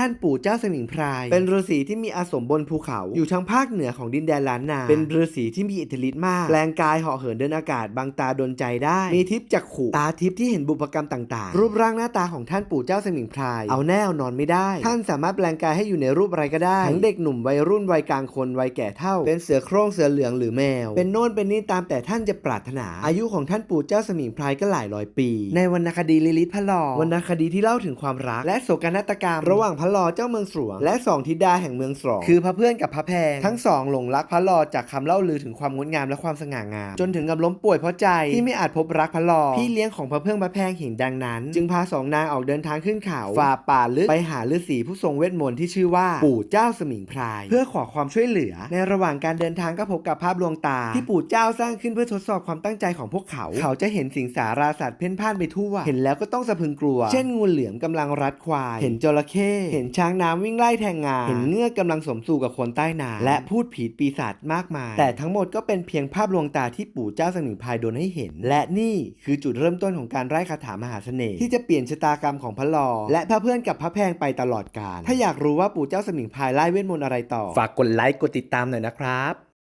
ท่านปู่เจ้าสมิงพราย เป็นฤาษีที่มีอาสมบนภูเขา อยู่ทางภาคเหนือของดินแดนล้านนา เป็นฤาษีที่มีอิทธิฤทธิ์มาก แปลงกายเหาะเหินเดินอากาศบางตาดนใจได้ มีทิพย์จักขุตาทิพย์ที่เห็นบุพกรรมต่างๆ รูปร่างหน้าตาของท่านปู่เจ้าสมิงพราย เอาแน่เอานอนไม่ได้ ท่านสามารถแปลงกายให้อยู่ในรูปอะไรก็ได้ทั้งเด็กหนุ่มวัยรุ่นวัยกลางคนวัยแก่เท่า เป็นเสือโคร่งเสือเหลืองหรือแมว เป็นโน่นเป็นนี่ตามแต่ท่านจะปรารถนา อายุของท่านปู่เจ้าสมิงพรายก็หลายร้อยปี ในวรรณคดีลิลิตพระลอวรรณคดีที่เล่าถึงความรักและโศกนาฏกรรม ระหว่างพระลอเจ้าเมืองสวง และสองธิดาแห่งเมืองสองคือพระเพื่อนกับพระแพง ทั้งสองหลงรักพระลอจากคำเล่าลือถึงความงดงามและความสง่างาม จนถึงกับล้มป่วยเพราะใจที่ไม่อาจพบรักพระลอพี่เลี้ยงของพระเพื่อนพระแพงเห็นดังนั้น จึงพาสองนางออกเดินทางขึ้นเขาฝ่าป่าลึกไปหาฤาษีผู้ทรงเวทมนต์ที่ชื่อว่าปู่เจ้าสมิงพราย เพื่อขอความช่วยเหลือ ในระหว่างการเดินทางก็พบกับภาพลวงตา ที่ปู่เจ้าสร้างขึ้นเพื่อทดสอบความตั้งใจของพวกเขา เขาจะเห็นสิงสาราสัตว์เพ่นพ่านไปทั่ว เห็นแล้วก็ต้องสะพรึงกลัว เช่นงูเหลือมกำลังรัดควาย เห็นจระเข้เห็นช้างน้ำวิ่งไล่แทงงา เห็นเงือกกำลังสมสู่กับคนใต้น้ำและพูดผีปีศาจมากมาย แต่ทั้งหมดก็เป็นเพียงภาพลวงตาที่ปู่เจ้าสมิงพายโดนให้เห็น และนี่คือจุดเริ่มต้นของการไร้คาถามหาเสน่ห์ที่จะเปลี่ยนชะตากรรมของพระลอ และพระเพื่อนกับพระแพงไปตลอดกาลถ้าอยากรู้ว่าปู่เจ้าสมิงพายไล่เวทมนต์อะไรต่อ ฝากกดไลค์กดติดตามหน่อยนะครับ